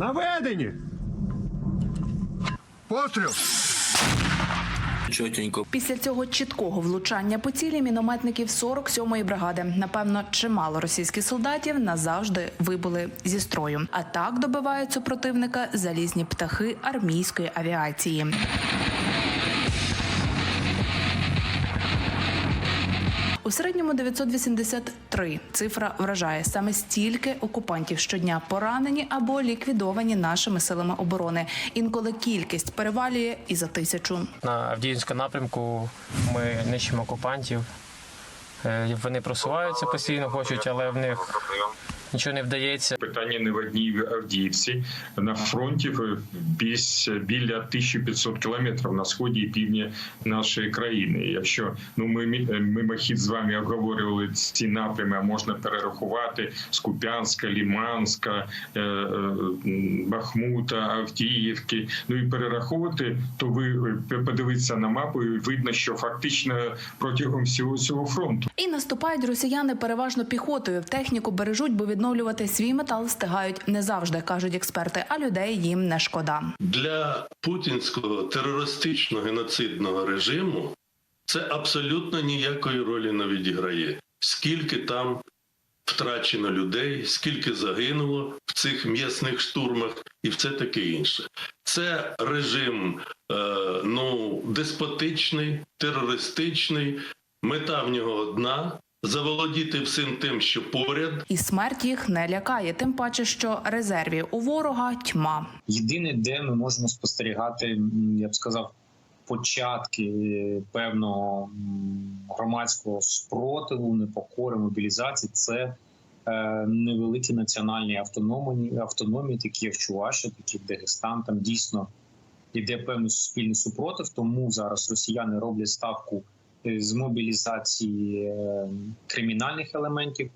Наведені! Постріл! Чотенько. Після цього чіткого влучання по цілі мінометників 47-ї бригади, напевно, чимало російських солдатів назавжди вибули зі строю. А так добивають супротивника залізні птахи армійської авіації. У середньому 983 цифра вражає саме стільки окупантів щодня поранені або ліквідовані нашими силами оборони. Інколи кількість перевалює і за тисячу. На Авдіївському напрямку ми нищимо окупантів. Е, Вони просуваються постійно, хочуть, але в них нічого не вдається. Питання не в одній Авдіївці. На фронті в- біс- біля 1500 кілометрів на сході і півдні нашої країни. Якщо ну ми мі- мимохід з вами обговорювали ці напрями, а можна перерахувати з Куп'янська, Ліманська, е, е, Бахмута, Авдіївки. Ну і перераховувати, то ви е, подивитися на мапу, і видно, що фактично протягом всього цього фронту. І наступають росіяни переважно піхотою. Техніку бережуть, бо відновлювати свій метал встигають не завжди, кажуть експерти. А людей їм не шкода. для путінського терористичного геноцидного режиму це абсолютно ніякої ролі не відіграє. Скільки там втрачено людей, скільки загинуло в цих м'ясних штурмах, і все таке інше. Це режим е, ну, деспотичний, терористичний, мета в нього одна. Заволодіти всім тим, що поряд, І смерть їх не лякає, тим паче, що резервів у ворога тьма. Єдине, де ми можемо спостерігати, я б сказав, початки певного громадського спротиву, непокори, мобілізації, це е, невеликі національні автономії, автономії, такі як Чувашія, такі як Дагестан. Там дійсно йде певний суспільний супротив. Тому зараз росіяни роблять ставку з мобілізації е, кримінальних елементів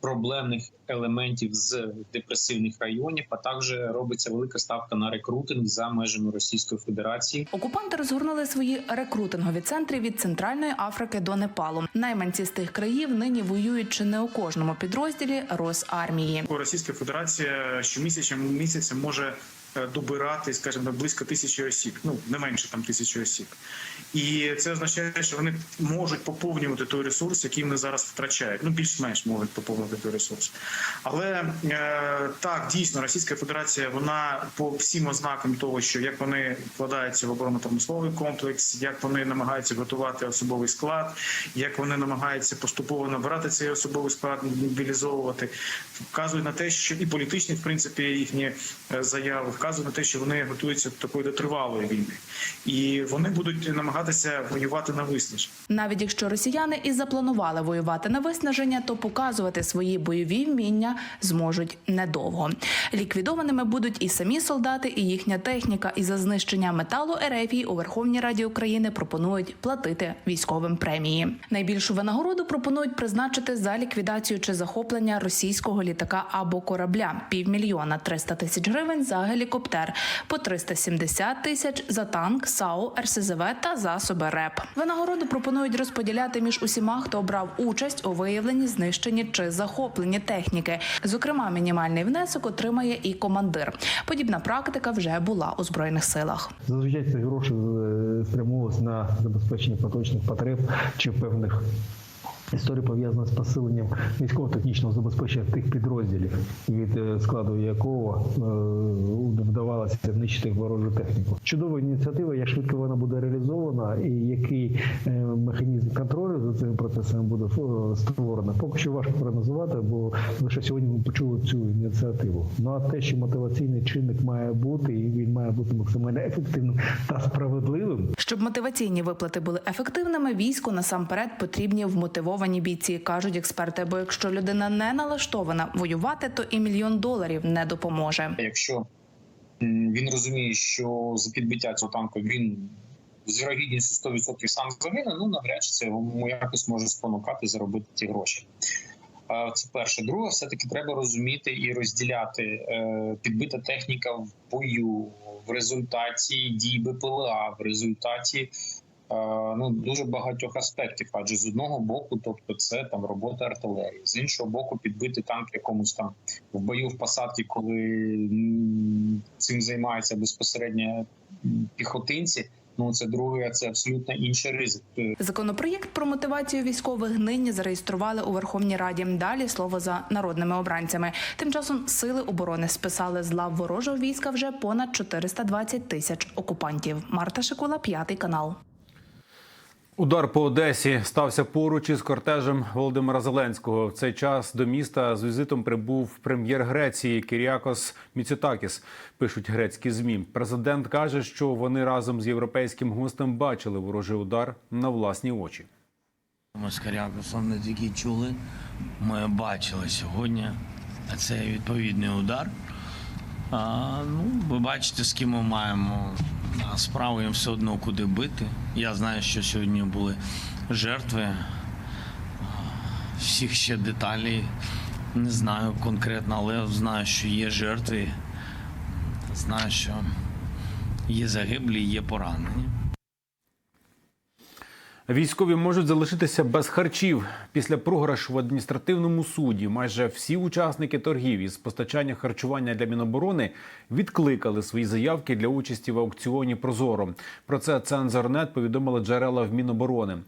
проблемних елементів з депресивних районів, а також робиться велика ставка на рекрутинг за межами Російської Федерації. Окупанти розгорнули свої рекрутингові центри від Центральної Африки до Непалу. Найманці з тих країв нині воюють чи не у кожному підрозділі Росармії. Російська Федерація щомісяця місяця може е, добирати, скажімо, близько тисячі осіб, ну не менше там тисячі осіб, і це означає, що вони можуть поповнювати той ресурс, який вони зараз втрачають. Ну більш-менш можуть поповнити той ресурс. Але е, так дійсно Російська Федерація вона по всім ознакам того, що як вони вкладаються в оборонно-промисловий комплекс, як вони намагаються готувати особовий склад, як вони намагаються поступово набирати цей особовий склад, мобілізовувати, вказує на те, що і політичні, в принципі, їхні е, заяви вказують на те, що вони готуються до такої до тривалої війни, і вони будуть намагатися воювати на виснаження. Навіть якщо росіяни і запланували воювати на виснаження, то показувати свої бойові вміння зможуть недовго. Ліквідованими будуть і самі солдати, і їхня техніка. І за знищення металу Ерефії у Верховній Раді України пропонують платити військовим премії. Найбільшу винагороду пропонують призначити за ліквідацію чи захоплення російського літака або корабля півмільйона 300 тисяч гривень за гелікоптер, по 370 тисяч за танк, САУ, РСЗВ та засоби РЕП. Винагороду пропонують розподіляти між усіма, хто брав участь у виявленні, знищенні чи захопленні техніки. Зокрема, мінімальний внесок отримає і командир. Подібна практика вже була у збройних силах. Зазвичай ці гроші е, спрямовувалися на забезпечення поточних потреб чи певних історій пов'язаних з посиленням військово-технічного забезпечення тих підрозділів, від е, складу якого е, вдавалося знищити ворожу техніку. Чудова ініціатива, як швидко вона буде реалізована, і який е, механізм контролю за цим процесом буде створено. Поки що важко прогнозувати, бо лише сьогодні ми почули цю ініціативу. Ну а те, що мотиваційний чинник має бути, і він має бути максимально ефективним та справедливим, Щоб мотиваційні виплати були ефективними, війську насамперед потрібні вмотивовані бійці, кажуть експерти. Бо якщо людина не налаштована воювати, то і мільйон доларів не допоможе. Якщо він розуміє, що за підбиття цього танку він з вірогідністю 100% сам загине, ну навряд чи це йому якось може спонукати заробити ті гроші. Це перше. Друге, все-таки треба розуміти і розділяти е, підбита техніка в бою в результаті дій БПЛА, в результаті ну дуже багатьох аспектів. Адже з одного боку, тобто, це там робота артилерії, з іншого боку, підбити танк якомусь там в бою в посадці, коли цим займаються безпосередньо піхотинці. Ну це друге, це абсолютно інший ризик. Законопроєкт про мотивацію військових нині зареєстрували у Верховній Раді. Далі слово за народними обранцями. Тим часом сили оборони списали з лав ворожого війська вже понад 420 тисяч окупантів. Марта Шикула, п'ятий канал. Удар по Одесі стався поруч із кортежем Володимира Зеленського. В цей час до міста з візитом прибув прем'єр Греції Кіріакос Міцютакіс. Пишуть грецькі змі. Президент каже, що вони разом з європейським гостем бачили ворожий удар на власні очі. Ми з Карякосом не тільки чули, ми бачили сьогодні. А це відповідний удар. А, ну, ви бачите, з ким ми маємо справу, їм все одно куди бити. Я знаю, що сьогодні були жертви. Всіх ще деталей не знаю конкретно, але знаю, що є жертви. Знаю, що є загиблі, є поранені. Військові можуть залишитися без харчів після програшу в адміністративному суді. Майже всі учасники торгів із постачання харчування для Міноборони відкликали свої заявки для участі в аукціоні Прозоро. Про це цензорнет повідомили джерела в Міноборони.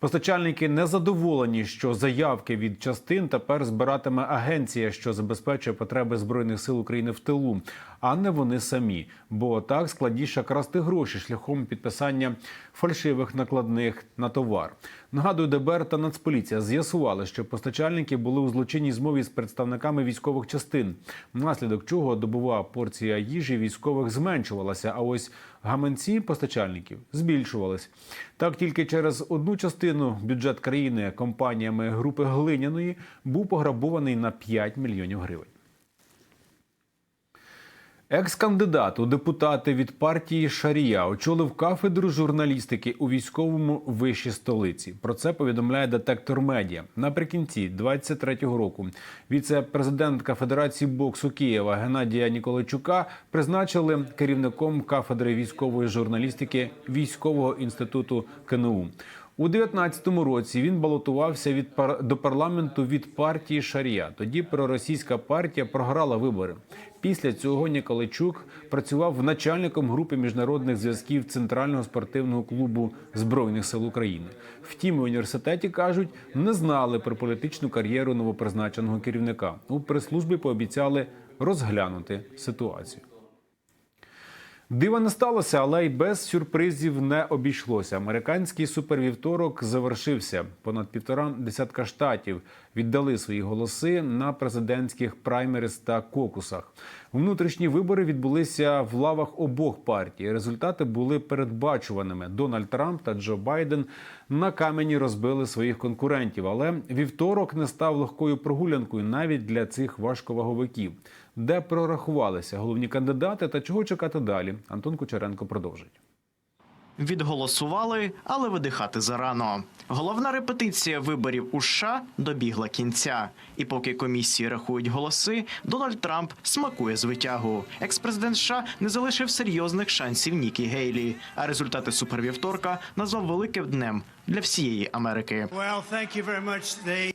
Постачальники не задоволені, що заявки від частин тепер збиратиме агенція, що забезпечує потреби збройних сил України в тилу, а не вони самі. Бо так складніше красти гроші шляхом підписання фальшивих накладних на товар. Нагадую, ДБР та Нацполіція з'ясували, що постачальники були у злочинній змові з представниками військових частин, внаслідок чого добова порція їжі військових зменшувалася. А ось гаманці постачальників збільшувались. Так тільки через одну частину бюджет країни компаніями групи Глиняної був пограбований на 5 мільйонів гривень. Екс-кандидат у депутати від партії Шарія очолив кафедру журналістики у військовому виші столиці. Про це повідомляє детектор медіа. Наприкінці 23-го року віце-президентка Федерації боксу Києва Геннадія Ніколайчука призначили керівником кафедри військової журналістики військового інституту КНУ. У 19-му році він балотувався від пар... до парламенту від партії Шарія. Тоді проросійська партія програла вибори. Після цього Ніколайчук працював начальником групи міжнародних зв'язків Центрального спортивного клубу збройних сил України. Втім, в університеті кажуть, не знали про політичну кар'єру новопризначеного керівника. У прес-службі пообіцяли розглянути ситуацію. Дива не сталося, але й без сюрпризів не обійшлося. Американський супервівторок завершився. Понад півтора десятка штатів віддали свої голоси на президентських праймерис та кокусах. Внутрішні вибори відбулися в лавах обох партій. Результати були передбачуваними. Дональд Трамп та Джо Байден на камені розбили своїх конкурентів. Але вівторок не став легкою прогулянкою навіть для цих важковаговиків. Де прорахувалися головні кандидати та чого чекати далі? Антон Кучеренко продовжить. Відголосували, але видихати зарано. Головна репетиція виборів у США добігла кінця. І поки комісії рахують голоси, Дональд Трамп смакує з витягу. Екс-президент США не залишив серйозних шансів Нікі Гейлі. А результати супервівторка назвав великим днем для всієї Америки.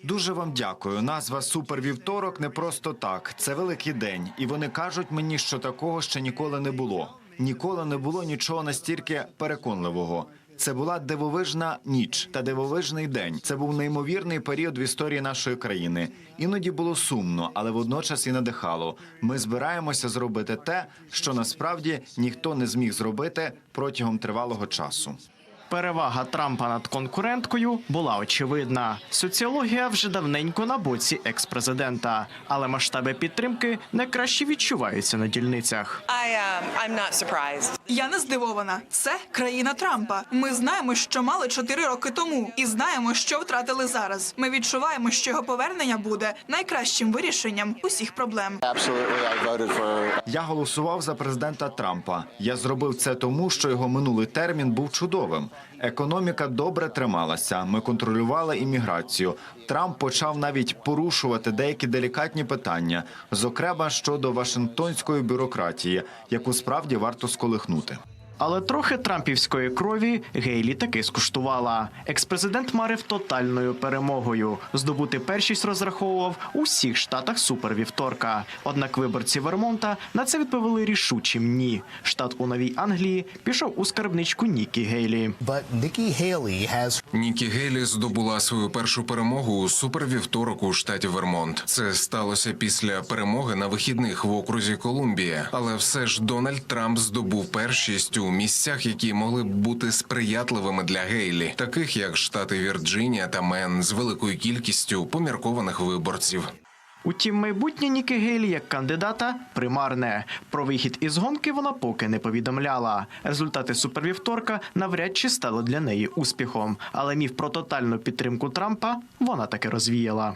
Дуже вам дякую. Назва Супервівторок не просто так. Це великий день, і вони кажуть мені, що такого ще ніколи не було. Ніколи не було нічого настільки переконливого. Це була дивовижна ніч та дивовижний день. Це був неймовірний період в історії нашої країни. Іноді було сумно, але водночас і надихало. Ми збираємося зробити те, що насправді ніхто не зміг зробити протягом тривалого часу. Перевага Трампа над конкуренткою була очевидна. Соціологія вже давненько на боці екс-президента, але масштаби підтримки не краще відчуваються на дільницях. I, um. Я не здивована. Це країна Трампа. Ми знаємо, що мали чотири роки тому, і знаємо, що втратили зараз. Ми відчуваємо, що його повернення буде найкращим вирішенням усіх проблем. Я голосував за президента Трампа. Я зробив це тому, що його минулий термін був чудовим. Економіка добре трималася. Ми контролювали імміграцію. Трамп почав навіть порушувати деякі делікатні питання, зокрема щодо Вашингтонської бюрократії, яку справді варто сколихнути. Але трохи трампівської крові Гейлі таки скуштувала. Екс-президент марив тотальною перемогою. Здобути першість розраховував у всіх штатах супервівторка. Однак виборці Вермонта на це відповіли рішучим ні. Штат у Новій Англії пішов у скарбничку Нікі Гейлі. Нікі Гейлі здобула свою першу перемогу у супервівторок у штаті Вермонт. Це сталося після перемоги на вихідних в окрузі Колумбія. Але все ж Дональд Трамп здобув першість у місцях, які могли б бути сприятливими для Гейлі, таких як штати Вірджинія та Мен з великою кількістю поміркованих виборців. Утім, майбутнє Нікі Гейлі як кандидата примарне. Про вихід із гонки вона поки не повідомляла. Результати супервівторка навряд чи стали для неї успіхом. Але міф про тотальну підтримку Трампа вона таки розвіяла.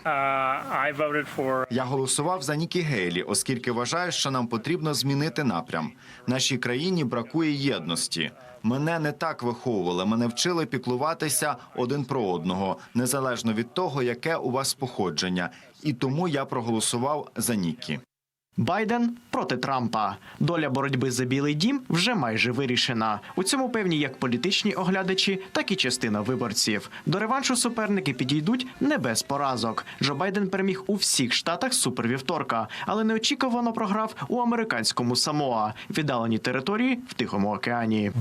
Я голосував за Нікі Гейлі, оскільки вважаю, що нам потрібно змінити напрям. Нашій країні бракує єдності. Мене не так виховували. Мене вчили піклуватися один про одного, незалежно від того, яке у вас походження. І тому я проголосував за Нікі. Байден проти Трампа. Доля боротьби за Білий Дім вже майже вирішена. У цьому певні як політичні оглядачі, так і частина виборців. До реваншу суперники підійдуть не без поразок. Джо Байден переміг у всіх штатах супервівторка, але неочікувано програв у американському Самоа, віддаленій території в Тихому океані.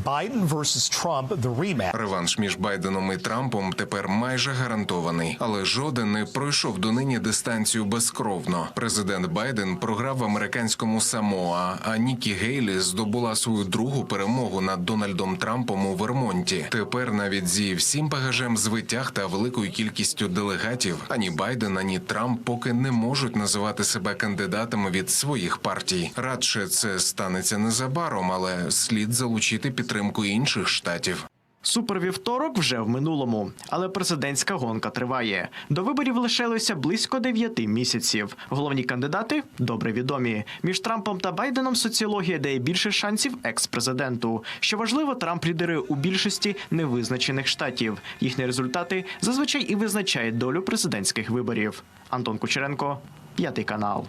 Реванш між Байденом і Трампом тепер майже гарантований, але жоден не пройшов донині дистанцію безкровно. Президент Байден програв американському Самоа, а Нікі Гейлі здобула свою другу перемогу над Дональдом Трампом у Вермонті. Тепер навіть зі всім багажем звитяг та великою кількістю делегатів ані Байден, ані Трамп поки не можуть називати себе кандидатами від своїх партій. Радше це станеться незабаром, але слід залучити підтримку інших штатів. Супервівторок вже в минулому, але президентська гонка триває. До виборів лишилося близько дев'яти місяців. Головні кандидати добре відомі. Між Трампом та Байденом соціологія дає більше шансів екс-президенту. Що важливо, Трамп лідирує у більшості невизначених штатів. Їхні результати зазвичай і визначають долю президентських виборів. Антон Кучеренко, п'ятий канал.